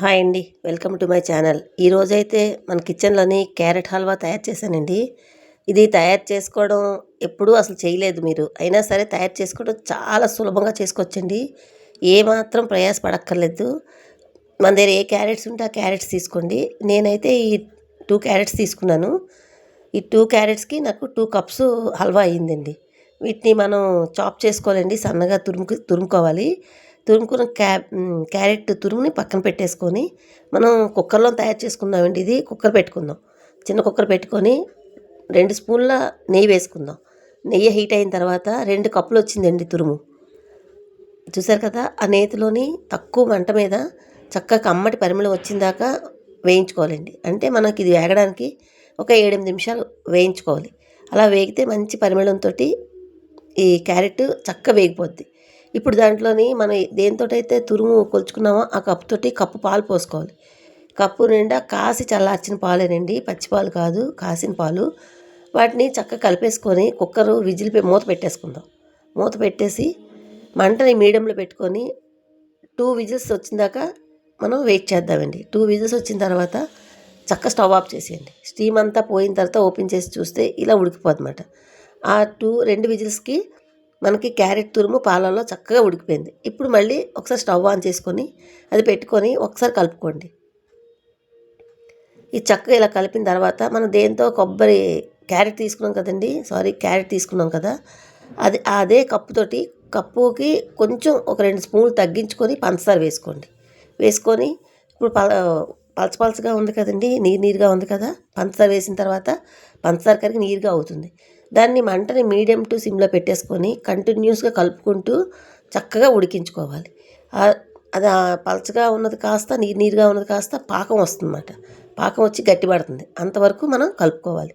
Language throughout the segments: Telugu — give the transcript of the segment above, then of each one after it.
హాయ్ అండి. Welcome to my channel. ఈరోజైతే మన కిచెన్లోని క్యారెట్ హల్వా తయారు చేశానండి. ఇది తయారు చేసుకోవడం ఎప్పుడూ అసలు చేయలేదు మీరు. అయినా సరే తయారు చేసుకోవడం చాలా సులభంగా చేసుకోవచ్చండి. ఏమాత్రం ప్రయాస పడక్కర్లేదు. మన దగ్గర ఏ క్యారెట్స్ ఉంటే ఆ క్యారెట్స్ తీసుకోండి. నేనైతే ఈ టూ క్యారెట్స్ తీసుకున్నాను. ఈ టూ క్యారెట్స్కి నాకు టూ కప్స్ హల్వా అయ్యిందండి. వీటిని మనం చాప్ చేసుకోవాలండి. సన్నగా తురుము తురుముకోవాలి. తురుముకున్న క్యా క్యారెట్ తురుముని పక్కన పెట్టేసుకొని మనం కుక్కర్లో తయారు చేసుకుందామండి ఇది కుక్కర్ పెట్టుకుందాం. చిన్న కుక్కర్ పెట్టుకొని రెండు స్పూన్ల నెయ్యి వేసుకుందాం. నెయ్యి హీట్ అయిన తర్వాత రెండు కప్పులు వచ్చిందండి తురుము. చూసారు కదా ఆ నేతిలోని తక్కువ మంట మీద చక్కగా కమ్మటి పరిమళం వచ్చిందాకా వేయించుకోవాలండి. అంటే మనకి ఇది వేగడానికి ఒక ఏడెనిమిది నిమిషాలు వేయించుకోవాలి. అలా వేగితే మంచి పరిమళంతో ఈ క్యారెట్ చక్కగా వేగిపోద్ది. ఇప్పుడు దాంట్లోని మనం దేంతో అయితే తురుము కొలుచుకున్నామో ఆ కప్పుతోటి కప్పు పాలు పోసుకోవాలి. కప్పు నిండా కాసి చల్లార్చిన పాలేనండి పచ్చిపాలు కాదు కాసిన పాలు. వాటిని చక్కగా కలిపేసుకొని కుక్కరు విజిల్ మూత పెట్టేసుకుందాం. మూత పెట్టేసి మంటని మీడియంలో పెట్టుకొని టూ విజిల్స్ వచ్చిందాక మనం వెయిట్ చేద్దామండి. టూ విజిల్స్ వచ్చిన తర్వాత చక్క స్టవ్ ఆఫ్ చేసేయండి. స్టీమ్ అంతా పోయిన తర్వాత ఓపెన్ చేసి చూస్తే ఇలా ఉడికిపోదన్నమాట. ఆ టూ రెండు విజిల్స్కి మనకి క్యారెట్ తురుము పాలల్లో చక్కగా ఉడికిపోయింది. ఇప్పుడు మళ్ళీ ఒకసారి స్టవ్ ఆన్ చేసుకొని అది పెట్టుకొని ఒకసారి కలుపుకోండి. ఈ చక్కగా ఇలా కలిపిన తర్వాత మనం దేంతో కొబ్బరి క్యారెట్ తీసుకున్నాం కదండి? సారీ క్యారెట్ తీసుకున్నాం కదా? అది అదే కప్పుతోటి కప్పుకి కొంచెం ఒక రెండు స్పూన్లు తగ్గించుకొని పంచదార వేసుకోండి. వేసుకొని ఇప్పుడు పల పలచ పలచగా ఉంది కదండి? నీరు నీరుగా ఉంది కదా? పంచదార వేసిన తర్వాత పంచదార కరిగి నీరుగా అవుతుంది. దాన్ని మంటని మీడియం టు సిమ్లో పెట్టేసుకొని కంటిన్యూస్గా కలుపుకుంటూ చక్కగా ఉడికించుకోవాలి. అది పలచగా ఉన్నది కాస్త నీరు నీరుగా ఉన్నది కాస్త పాకం వస్తుందన్నమాట. పాకం వచ్చి గట్టిపడుతుంది అంతవరకు మనం కలుపుకోవాలి.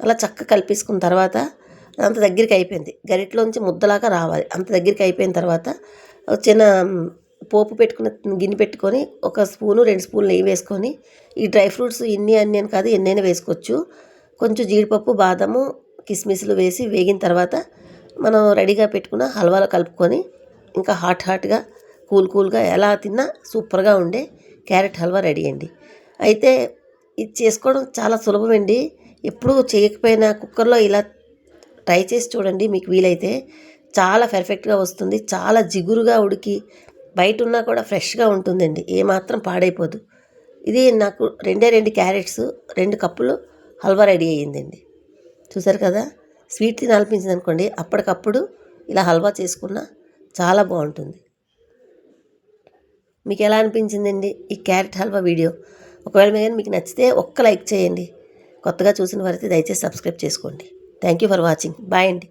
అలా చక్కగా కలిపేసుకున్న తర్వాత అంత దగ్గరికి అయిపోయింది. గరిటలోంచి ముద్దలాగా రావాలి. అంత దగ్గరికి అయిపోయిన తర్వాత చిన్న పోపు పెట్టుకున్న గిన్నె పెట్టుకొని ఒక స్పూను రెండు స్పూన్లు నెయ్యి వేసుకొని ఈ డ్రై ఫ్రూట్స్ ఇన్ని అన్ని అని కాదు ఎన్నైనా వేసుకోవచ్చు. కొంచెం జీడిపప్పు బాదము కిస్మిస్లు వేసి వేగిన తర్వాత మనం రెడీగా పెట్టుకున్న హల్వాలో కలుపుకొని ఇంకా హాట్ హాట్గా కూల్ కూల్గా ఎలా తిన్నా సూపర్గా ఉండే క్యారెట్ హల్వా రెడీ అండి. అయితే ఇది చేసుకోవడం చాలా సులభమండి. ఎప్పుడూ చేయకపోయినా కుక్కర్లో ఇలా ట్రై చేసి చూడండి మీకు వీలైతే. చాలా పర్ఫెక్ట్గా వస్తుంది చాలా జిగురుగా ఉడికి బయట ఉన్నా కూడా ఫ్రెష్గా ఉంటుందండి ఏమాత్రం పాడైపోదు. ఇది నాకు రెండే రెండు క్యారెట్స్ రెండు కప్పులు హల్వా రెడీ అయ్యిందండి. చూసారు కదా? స్వీట్ తినాలనిపించింది అనుకోండి అప్పటికప్పుడు ఇలా హల్వా చేసుకున్న చాలా బాగుంటుంది. మీకు ఎలా అనిపించిందండి ఈ క్యారెట్ హల్వా వీడియో? ఒకవేళ మీరు మీకు నచ్చితే ఒక్క లైక్ చేయండి. కొత్తగా చూసిన వారైతే దయచేసి సబ్స్క్రైబ్ చేసుకోండి. Thank you for watching bye అండి.